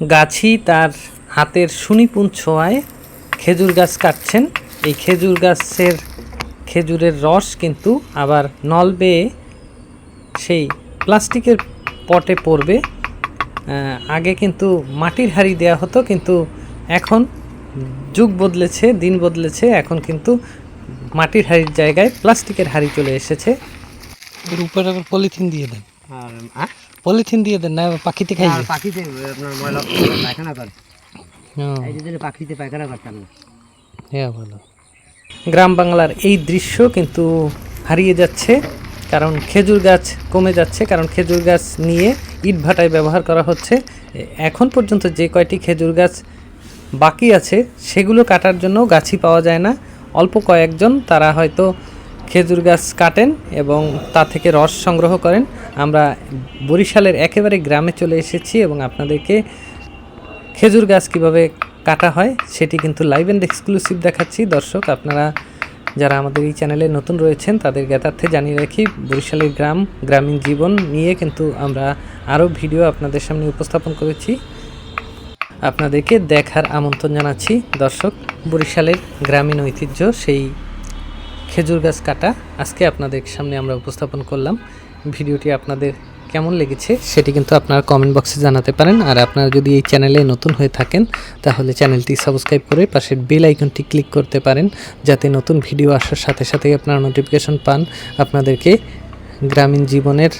গাছি তার হাতের সুনিপুণ ছোঁয়ায় খেজুর গাছ কাটছেন। এই খেজুর গাছের খেজুরের রস কিন্তু আবার নল বেয়ে সেই প্লাস্টিকের পটে পড়বে। আগে কিন্তু মাটির হাঁড়ি দেওয়া হতো কিন্তু এখন যুগ বদলেছে দিন বদলেছে। এখন কিন্তু মাটির হাঁড়ির জায়গায় প্লাস্টিকের হাঁড়ি চলে এসেছে। এর উপরে আবার পলিথিন দিয়ে দেন। আর? পলিথিন দিয়ে দেন না পাখিতে খাই পাখিতে আপনার ময়লা পায়খানা করে। এই যে পাখিতে পায়খানা করতাম না। হ্যাঁ ভালো গ্রাম বাংলার এই দৃশ্য কিন্তু হারিয়ে যাচ্ছে কারণ খেজুর গাছ কমে যাচ্ছে কারণ খেজুর গাছ নিয়ে ইট ভাটায় ব্যবহার করা হচ্ছে। এখন পর্যন্ত যে কয়টি খেজুর গাছ বাকি আছে সেগুলো কাটার জন্য গাছই পাওয়া যায় না। অল্প কয়েকজন তারা হয়তো খেজুর গাছ কাটেন এবং তা থেকে রস সংগ্রহ করেন। আমরা বরিশালের একেবারে গ্রামে চলে এসেছি এবং আপনাদেরকে খেজুর গাছ কীভাবে কাটা হয় সেটি কিন্তু লাইভ অ্যান্ড এক্সক্লুসিভ দেখাচ্ছি। দর্শক, আপনারা যারা আমাদের এই চ্যানেলে নতুন রয়েছেন, তাদের জ্ঞাতার্থে জানিয়ে রাখি, বরিশালের গ্রাম, গ্রামীণ জীবন নিয়ে কিন্তু আমরা আরও ভিডিও আপনাদের সামনে উপস্থাপন করেছি। আপনাদেরকে দেখার আমন্ত্রণ জানাচ্ছি। দর্শক, বরিশালের গ্রামীণ ঐতিহ্য সেই খেজুর গাছ কাটা। আজকে আপনাদের সামনে আমরা উপস্থাপন করলাম। ভিডিওটি আপনাদের কেমন লেগেছে সেটি কিন্তু আপনারা কমেন্ট বক্সে জানাতে পারেন। আর আপনারা যদি এই চ্যানেলে নতুন হয়ে থাকেন, তাহলে চ্যানেলটি সাবস্ক্রাইব করে পাশের বেল আইকনটি ক্লিক করতে পারেন। যাতে নতুন ভিডিও আসার সাথে সাথে আপনারা নোটিফিকেশন পান। আপনাদেরকে গ্রামীণ জীবনের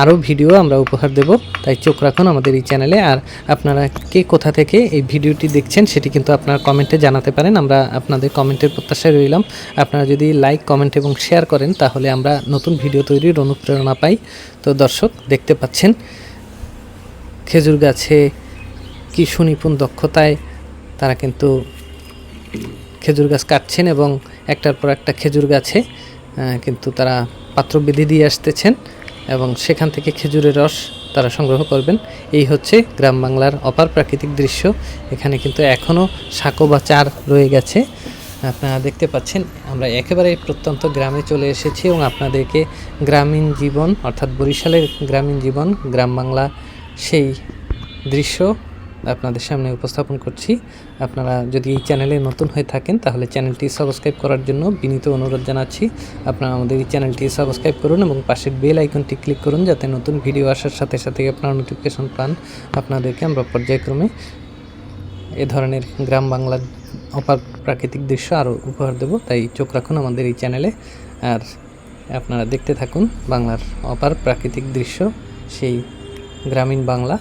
আরও ভিডিও আমরা উপহার দেব। তাই চোখ রাখুন আমাদের এই চ্যানেলে। আর আপনারা কে কোথা থেকে এই ভিডিওটি দেখছেন সেটি কিন্তু আপনারা কমেন্টে জানাতে পারেন। আমরা আপনাদের কমেন্টের প্রত্যাশায় রইলাম। আপনারা যদি লাইক কমেন্ট এবং শেয়ার করেন, তাহলে আমরা নতুন ভিডিও তৈরির অনুপ্রেরণা পাই। তো দর্শক, দেখতে পাচ্ছেন, খেজুর গাছে কি সুনিপুণ দক্ষতায় তারা কিন্তু খেজুর গাছ কাটছেন এবং একটার পর একটা খেজুর গাছে কিন্তু তারা পাত্র বেঁধে দিয়ে আসতেছেন। এবং সেখান থেকে খেজুরের রস তারা সংগ্রহ করবেন। এই হচ্ছে গ্রাম বাংলার অপার প্রাকৃতিক দৃশ্য। এখানে কিন্তু এখনও সাঁকো বা চার রয়ে গেছে। আপনারা দেখতে পাচ্ছেন, আমরা একেবারে প্রত্যন্ত গ্রামে চলে এসেছি এবং আপনাদেরকে গ্রামীণ জীবন, অর্থাৎ বরিশালের গ্রামীণ জীবন, গ্রাম বাংলা সেই দৃশ্য আপনাদের সামনে উপস্থাপন করছি। আপনারা যদি এই চ্যানেলে নতুন হয়ে থাকেন, তাহলে চ্যানেলটি সাবস্ক্রাইব করার জন্য বিনীত অনুরোধ জানাচ্ছি। আপনারা আমাদের এই চ্যানেলটি সাবস্ক্রাইব করুন এবং পাশের বেল আইকনটি ক্লিক করুন, যাতে নতুন ভিডিও আসার সাথে সাথে আপনারা নোটিফিকেশন পান। আপনাদেরকে আমরা পর্যায়ক্রমে এ ধরনের গ্রাম বাংলার অপার প্রাকৃতিক দৃশ্য আরও উপহার দেব। তাই চোখ রাখুন আমাদের এই চ্যানেলে। আর আপনারা দেখতে থাকুন বাংলার অপার প্রাকৃতিক দৃশ্য, সেই গ্রামীণ বাংলা।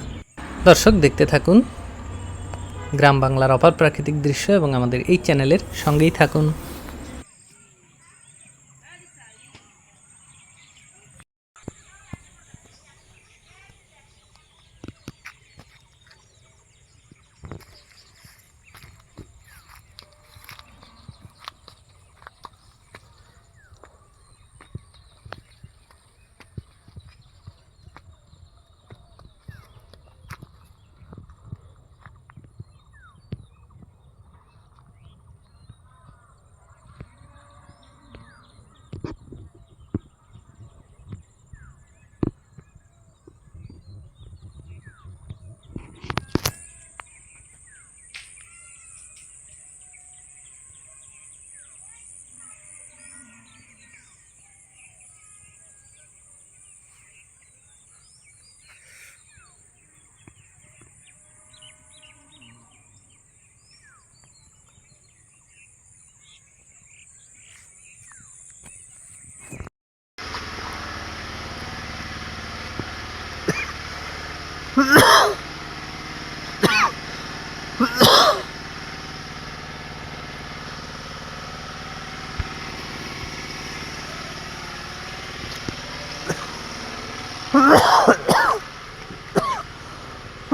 দর্শক, দেখতে থাকুন। গ্রাম বাংলার অপার প্রাকৃতিক দৃশ্য এবং আমাদের এই চ্যানেলের সঙ্গেই থাকুন।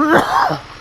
Ugh!